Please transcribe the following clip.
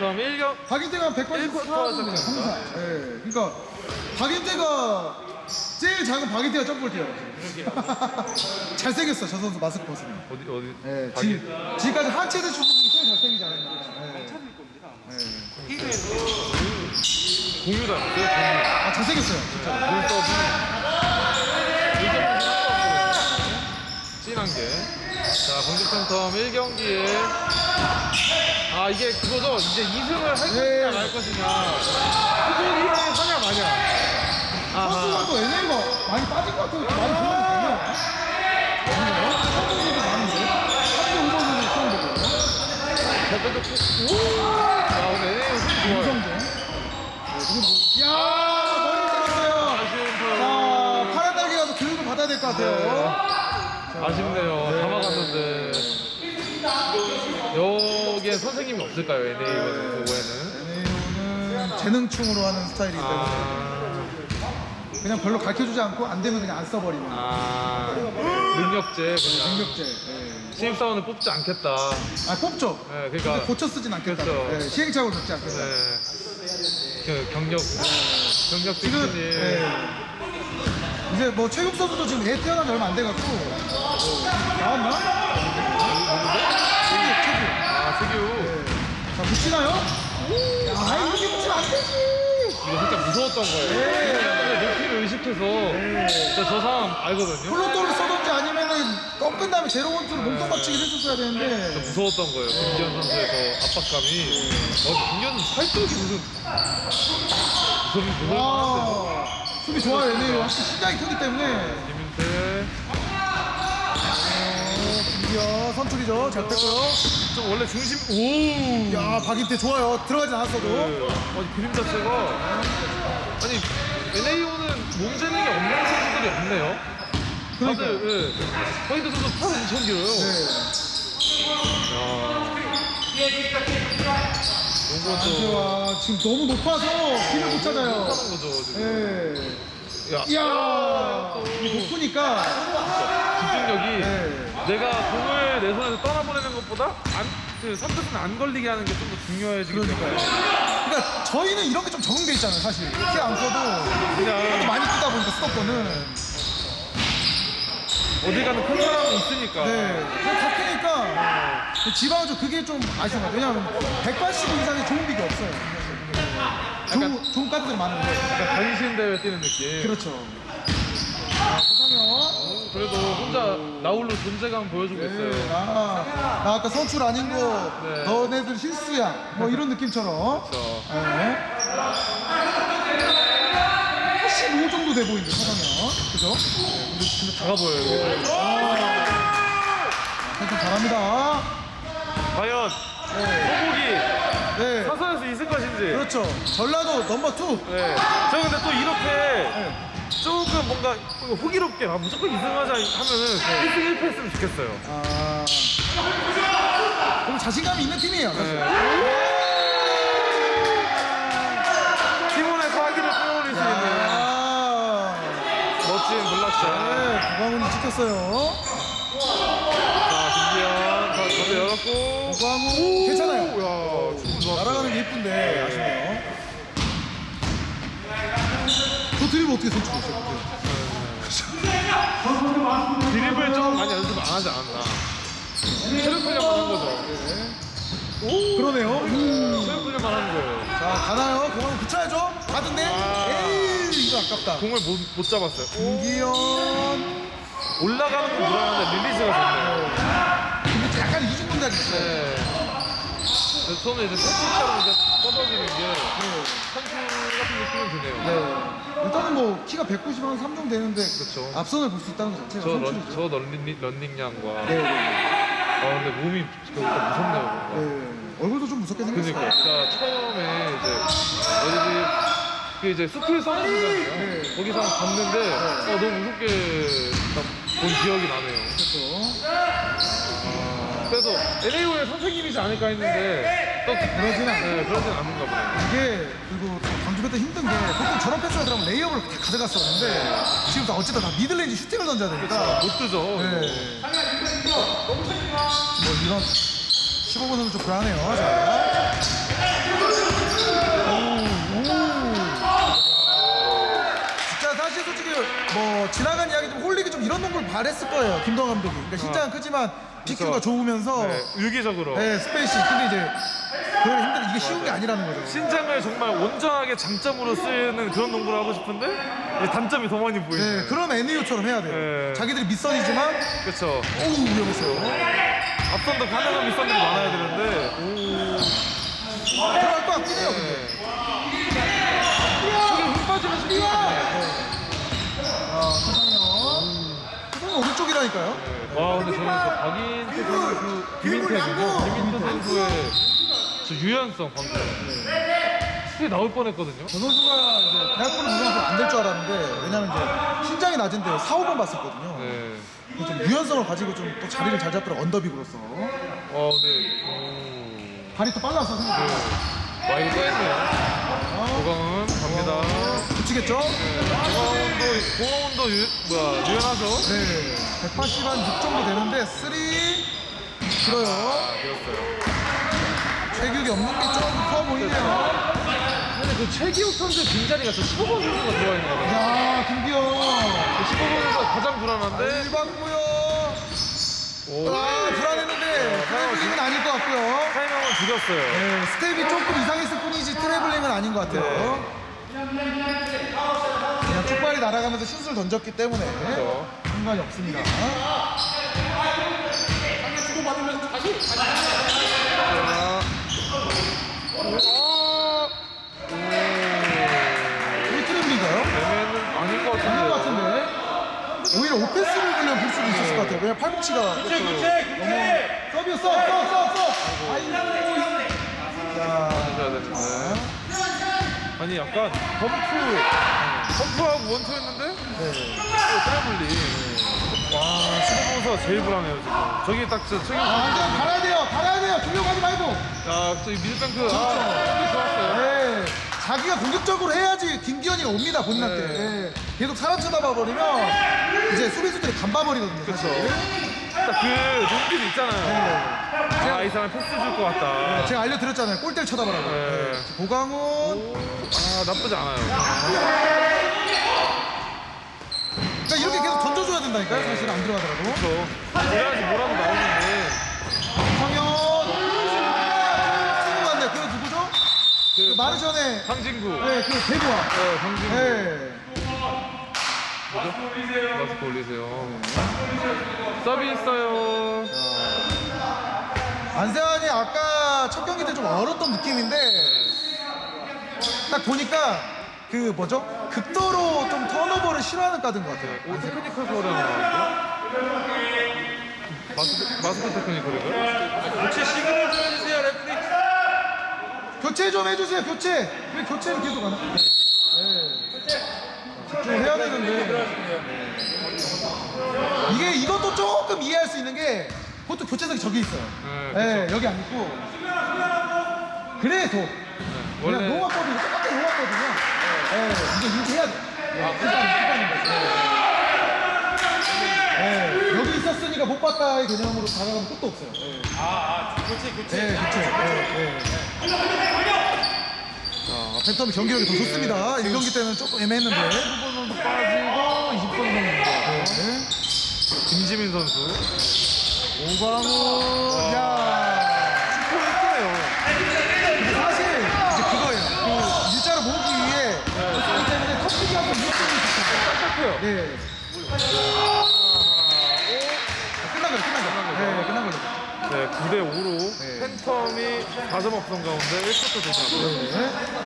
바텀 1경 박인태가 184 1쿼터 정도 정도입니다. 항상. 예. 그러니까 박인태가 제일 작은 박인태가 점프를 뛰어요. 잘생겼어 저 선수 마스크 벗으면. 어디 어디 예. 지, 지금까지 하체대 출신 중에 제일 잘생기지 않았나. 예. 공유 닮았어요 공유 아 잘생겼어요 진짜. 눈썹이 눈썹이 진한 게 자 공격팬텀 1경기에 아 이게 그거죠 이제 2승을 할 것이냐 네. 말 것이냐 후보기 하냐 마냐 선수가 또 NA가 많이 빠진 것 같아요. 많이 보면 되면. 아니에요? 선수들도 많은데. 35번은 처음 보고요. 자 오늘 NA 힘 좋아요 이성재. 네? 야 머리 잘했어요. 아쉬운 자 파란 날개 가서 교육을 받아야 될 것 같아요. 아쉽네요 다 막았는데 여기에 선생님이 없을까요 NA 그거에는 NA는 재능충으로 하는 스타일이기 때문에 아 그냥 별로 가르쳐주지 않고 안 되면 그냥 안 써버리는 아 능력제 그냥 능력제. 네. 신입사원을 뽑지 않겠다. 아 뽑죠. 네, 근데 그러니까 고쳐 쓰진 않겠다. 그렇죠. 네, 시행착오를 적지 않겠다. 네, 그 경력 경력 지금 네. 이제 뭐 최국 선수도 지금 애 태어난 지 얼마 안 돼갖고 어, 나왔나? 최국 최국. 아 세규 네. 자 붙이나요? 아 이렇게 붙이면 안 되지. 이거 살짝 무서웠던 거예요. 네. 높이를 의식해서 진짜 저 사람 알거든요. 플로터를 써든지 아니면은 꺾은 다음에 제로 원투를 몸통 박치기를 했었어야 되는데 무서웠던 거예요. 김기현 선수의 저 압박감이. 어, 김기현 팔뚝이 무슨 무슨 무슨 와 수비 좋아요 얘네 확실히 신장이 크기 때문에 김민태 어, 김기현 선출이죠 잘 뺐고요 좀 원래 중심 오. 야 박인태 좋아요 들어가진 않았어도 네. 아니 그림 자체가 아니 NAO는 몸 재능이 없는 선수들이 없네요. 다들 예. 화이트 선수 팔 엄청 길어요. 네. 또 안태와 지금 너무 높아서 길을 못 찾아요 하는 거죠 지금. 네. 야. 이야 이 높으니까 집중력이 네. 내가 공을 내 손에서 떠나보내는 것보다 안, 그 3뜻은 안 걸리게 하는 게 좀 더 중요해지기 때문에 그러니까 저희는 이런 게 좀 적응돼 있잖아요 사실 키안 커도 그냥 많이 뛰다 보니까 수도권은 어디 가는 큰 사람은 있으니까 네, 그냥 다 크니까 지방은 좀 그게 좀 같아요. 왜냐하면 180 이상의 좋은 비가 없어요. 좋은, 좋은 카드들이 많은데. 약간 단신 대회 뛰는 느낌. 그렇죠. 자, 고상현. 그래도 혼자 나홀로 존재감 보여주고 네, 있어요. 아, 나 아까 선출 아닌 거, 네. 너네들 실수야. 뭐 이런 느낌처럼. 그렇죠. 네. 85 정도 돼 보이는데, 서상현. 그죠? 근데 작아 보여요. 선출 잘합니다. 과연 네. 소복이 네. 사선에서 있을 것인지. 그렇죠. 전라도 넘버 2. 네. 저 근데 또 이렇게 네. 조금 뭔가 호기롭게 아, 무조건 2승하자 하면은 1승 1패 했으면 좋겠어요. 아. 그럼 자신감이 있는 팀이에요. 사실. 네. 팀원의 사기를 끌어올릴 수 있는 아. 멋진 블락샷. 네, 구광훈이 지켰어요. 자, 김기현 다 저도 열었고. 구광훈 괜찮아요. 야, 충분 좋았어요. 날아가는 게 예쁜데 아쉽네요. 저 드립을 어떻게 선출했어요? 드리블 좀 많이 연습 안 하지 않았나. 체력 훈련만 한 거죠. 그러네요. 음. 체력 훈련만 한 거예요. 자 가나요? 구광훈 붙여야죠. 가던데. 아. 에이 이거 아깝다. 공을 못, 못 잡았어요. 김기현. 올라가는 건 불안한데 릴리즈가 좋네요. 근데 약간 이중분달이 있어요. 네. 처음에 이제 선수처럼 이제 뻗어지는 게 선수 같은 느낌은 드네요. 네. 뭐 키가 190 한 3 정도 되는데 그렇죠. 앞선을 볼 수 있다는 것 자체가 저, 런, 선출이죠. 저 런닝, 런닝량과 네, 네, 아 근데 몸이 진짜 무섭네요. 뭔가. 네. 네. 얼굴도 좀 무섭게 생겼어요. 그니까 진짜 처음에 이제 어디지 그 이제 스킬 서브잖아요. 네. 거기서 한번 봤는데 어, 너무 무섭게 딱 본 기억이 나네요. 그렇죠. 그래서 NAO의 선생님이지 않을까 했는데 또 그러진 않아요. 네, 그러진 않는가 보네요. 이게 그리고 광주 배트 힘든 게 보통 저런 패스가 들어가면 레이업을 다 가져갔었는데 지금 다 어쨌든 다 미들레인지 슈팅을 던져야 되니까 못 뜨죠. 네. 뭐 이런 15번 선수 좀 불안해요. 자. 오, 오. 진짜 사실 솔직히 뭐 지나간 이야기 좀 홀릭이 좀 이런 농구를 바랬을 거예요. 김동 감독이. 그러니까 신장은 크지만 PQ가. 좋으면서 네, 유기적으로 네, 스페이시. 근데 이제 그걸 힘들 이게 쉬운 게 아니라는 거죠. 신장을 정말 온전하게 장점으로 쓰는 그런 농구를 하고 싶은데 이 단점이 더 많이 보이는 네, 그럼 NU처럼 해야 돼요. 네. 자기들이 밑선이지만 그렇죠 오우 위험했어요. 앞선도 가능한 밑선들이 많아야 되는데 들어갈 것 같긴 해요. 근데. 오 이게 힘 빠지면 쉽지 않네 아, 서상현. 오른쪽이라니까요. 와 근데 저는 그 박인태 선수 김인태군요 김인태 선수의 저 유연성 방금 수에 나올 뻔했거든요 저 선수가 이제 대학 보는 선수 안될 줄 알았는데 왜냐면 이제 신장이 낮은데 4, 5번 봤었거든요. 네. 좀 유연성을 가지고 좀 또 자리를 잘 잡더라고 언더빅으로서. 어 근데 발이 또 빨라서 생각보다. 오. 와 이거 또 했네요 고강은 갑니다 붙이겠죠? 고강원도 고강원도 유, 뭐야 유연하죠 네. 180 한 6 정도 되는데 3 길어요. 되었어요 체격이 없는 게 좀 커 보이네요. 근데 그 최기욱 선수의 빈자리가 저 15번 선수가 들어와 있는 거예요 야, 김기영. 15번 선수가 가장 불안한데 1 받고요. 오. 아, 불안했는데 트래블링은 아닐 것 같고요. 타이밍을 죽였어요 네, 스텝이 조금 이상했을 뿐이지 트래블링은 아닌 것 같아요. 그냥 축발이 날아가면서 슛을 던졌기 때문에 그렇죠. 상관이 없습니다. 자. 아. 오. 이게 트래블인가요? 애매는 아닌 것 아닌 것 같은데 같은데 오히려 오펜스를 그냥 볼 수도 있었을 것 같아요. 왜냐면 팔꿈치가 너무 서비스 써, 써, 써, 써. 아이고. 자, 해줘야 되는데 아니 약간 펌프 펌프하고 원투였는데 네. 트래블링 와 15번 선수가 제일 불안해요 지금 저기 딱 진짜 최기욱 아, 안돼, 갈아야 돼요, 갈아야 돼요. 주려고 하지 말고. 야, 저기 미들뱅크 아, 이 좋았어요. 네. 자기가 공격적으로 해야지 김기현이가 옵니다 본인한테 네. 네. 계속 사람 쳐다봐 버리면 이제 수비수들이 감봐버리거든요 그쵸. 딱 그 눈빛 있잖아요. 아, 이 사람 패스 줄 것 같다. 제가 알려드렸잖아요 골대를 쳐다보라고 네. 네. 고강훈 아, 나쁘지 않아요. 그러니까 이렇게 계속 던져줘야 된다니까요 사실 안 들어가더라도 그렇죠. 그래야지 뭐라도 나오는데. 성현 친구 같네 그 누구죠? 그그 마르션의 황진구. 네, 그 대부와 네, 황진구. 네. 마스크 올리세요. 서비 있어요. 안세환이 아까 첫 경기 때 좀 얼었던 느낌인데 딱 보니까 그 뭐죠? 극도로 좀 턴오버를 싫어하는 까든 것 같아요. 오, 테크니컬 소리 나는데? 마스크, 마스크 테크니컬인가요? 교체 시그널 좀 해주세요 레프리 교체 좀 해주세요. 교체. 왜 교체를 계속 안 해? 네. 집중해야 되는데 이게 이것도 조금 이해할 수 있는 게 보통 교체석이 저기 있어요. 네, 네, 여기 안 있고 그래 더 그냥 원래 농악거든요. 똑같은 농악거든요. 네, 이거 인지해야 돼. 아, 일단 일단인 거죠. 네, 여기 있었으니까 못 봤다의 개념으로 다가가면 끝도 없어요. 네, 아, 아 교체 교체 네 교체. 네, 네. 자, 팬텀이 경기력이 더 좋습니다. 1경기 때는 조금 애매했는데. 15번 정도 빠지고 20번 정도. 네. 김지민 선수. 오광훈, 야. 포인트네요. 근데 사실 이제 그거예요. 그 일자로 모으기 위해 그렇기 때문에 터치기 한번 있었어요. 딱딱해요. 네. 끝난 거죠, 끝난 거. 네, 끝난 거죠. 네, 9대 5로 네. 팬텀이 4점 앞선 가운데 1쿼터 도전. 네.